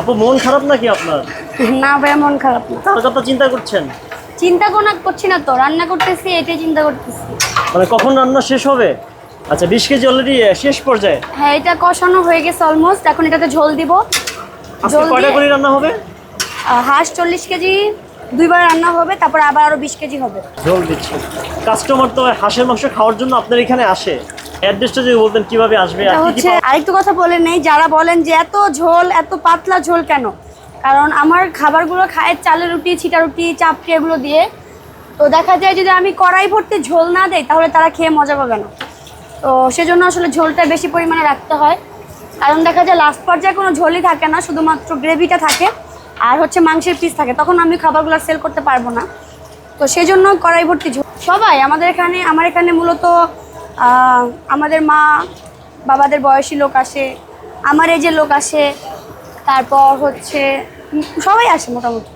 আপু মন খারাপ নাকি আপনার? না ভাইয়া মন খারাপ না। কার কথা চিন্তা করছেন? চিন্তা কোনা করছি না তো রান্না করতেছি এটাই চিন্তা করতেছি। মানে কখন রান্না শেষ হবে? আচ্ছা বিশ কেজি অলরেডি শেষ পর্যায়ে? হ্যাঁ এটা কষানো হয়ে গেছে অলমোস্ট এখন এটাতে ঝোল দিব। আজকে কয়টা করে রান্না হবে? হাঁস চল্লিশ কেজি দুইবার রান্না হবে তারপর আবার আরও বিশ কেজি হবে। ঝোল দিচ্ছি। কাস্টমার তো হাঁসের মাংস খাওয়ার জন্য আপনার এখানে আসে। অ্যাড্রেসটা যদি বলতেন কীভাবে আসবে আর কি কি হচ্ছে আরেকটু কথা বলে নেই যারা বলেন যে এত ঝোল এত পাতলা ঝোল কেন? কারণ আমার খাবারগুলো খায় চালের রুটি ছিটা রুটি চাপটি এগুলো দিয়ে। তো দেখা যায় যদি আমি কড়াই ভর্তি ঝোল না দেই তাহলে তারা খেয়ে মজা পাবে না। তো সেজন্য আসলে ঝোলটা বেশি পরিমাণে রাখতে হয়। কারণ দেখা যায় লাস্ট পর্যায়ে কোনো ঝোলই থাকে না শুধুমাত্র গ্রেভিটা থাকে। আর হচ্ছে মাংসের পিস থাকে, তখন আমি খাবারগুলো সেল করতে পারব না। তো সেই জন্য কড়াই ভর্তি সবাই, আমাদের এখানে, আমার এখানে মূলত আমাদের মা, বাবাদের বয়সী লোক আসে, আমার এই যে লোক আসে, তারপর হচ্ছে, সবাই আসে মোটামুটি।